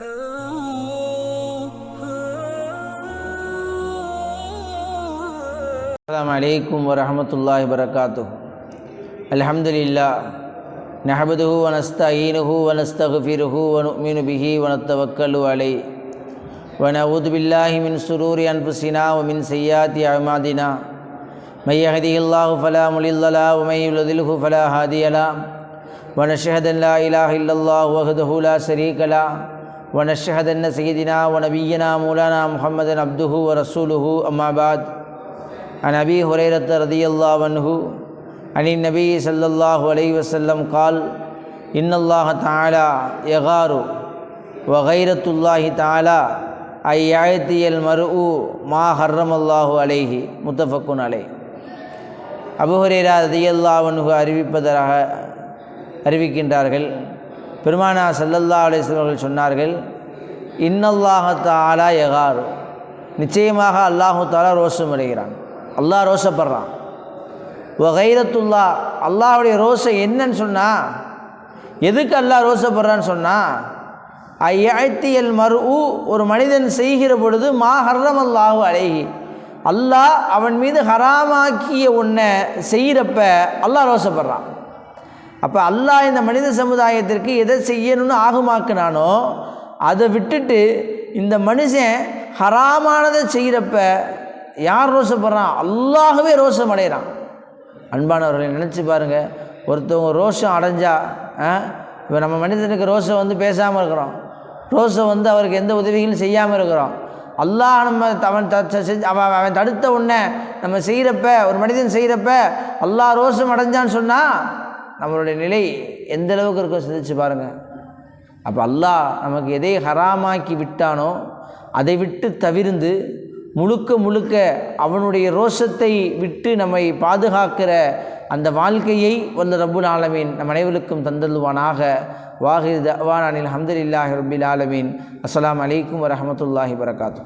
السلام عليكم ورحمة الله وبركاته الحمد لله نحمده ونستعينه ونستغفره ونؤمن به ونتوكل عليه ونعوذ بالله من سرور أنفسنا ومن سيئات أعمالنا من يهده الله فلا مضل له ومن يضلله فلا هادي له ونشهد أن لا إله إلا الله وحده لا شريك له ونشهد أن سيدنا ونبينا مولانا محمدا عبده ورسوله أما بعد عن أبي هريرة رضي الله عنه عن النبي صلى الله عليه وسلم قال إن الله تعالى يغار وغيرة الله تعالى أن يعطي المرء ما حرم الله عليه متفق عليه அபுஹரேரா ரதியல்லா அன்ஹு அறிவிப்பதாக அறிவிக்கின்றார்கள் பெருமானா சல்லல்லா அலிஸ்லாம் அவர்கள் சொன்னார்கள் இன்னல்லாஹத்தாலா தாலா நிச்சயமாக அல்லாஹு தாலா ரோஷம் அடைகிறான். அல்லாஹ் ரோஷப்படுறான். கைரத்துல்லா. அல்லாஹுடைய ரோஷம் என்னன்னு சொன்னால் எதுக்கு அல்லாஹ் ரோஷப்படுறான்னு சொன்னால் ஐயத்தியல் மறு ஒரு மனிதன் செய்கிற பொழுது மா ஹர்ரம் அல்லாஹு அழகி அல்லாஹ் அவன் மீது ஹராமாக்கிய ஒன்றை செய்கிறப்ப அல்லாஹ் ரோஷப்படுறான். அப்போ அல்லாஹ் இந்த மனித சமுதாயத்திற்கு எதை செய்யணும்னு ஆகுமாக்குனானோ அதை விட்டுட்டு இந்த மனுஷன் ஹராமானதை செய்கிறப்ப யார் ரோஷப்படுறான் அல்லாகவே ரோஷம் அடைகிறான் அன்பானவர்களை நினச்சி பாருங்கள் ஒருத்தவங்க ரோஷம் அடைஞ்சா இப்போ நம்ம மனிதனுக்கு ரோஷம் வந்து பேசாமல் இருக்கிறோம். ரோஷம் வந்து அவருக்கு எந்த உதவிகளும் செய்யாமல் இருக்கிறோம். அல்லாஹ் நம்ம அவன் செஞ்சு அவன் அவன் தடுத்த உடனே நம்ம செய்கிறப்ப ஒரு மனிதன் செய்கிறப்ப அல்லாஹ் ரோஷம் அடைஞ்சான்னு சொன்னால் நம்மளுடைய நிலை எந்த அளவுக்கு இருக்கும் சிந்திச்சு பாருங்கள் அப்போ அல்லாஹ் நமக்கு எதை ஹராமாக்கி விட்டானோ அதை விட்டு தவிர்ந்து முழுக்க முழுக்க அவனுடைய ரோஷத்தை விட்டு நம்மை பாதுகாக்கிற அந்த வாழ்க்கையை வல்ல ரபுல் ஆலமீன் நம் அனைவருக்கும் தந்தல்வானாக வாஹிர் தவானில் அஹமதுல்லாஹி ரபுல் ஆலமீன். அஸ்லாம் அலைக்கும் வரமத்துல்லாஹி வரகாத்தூ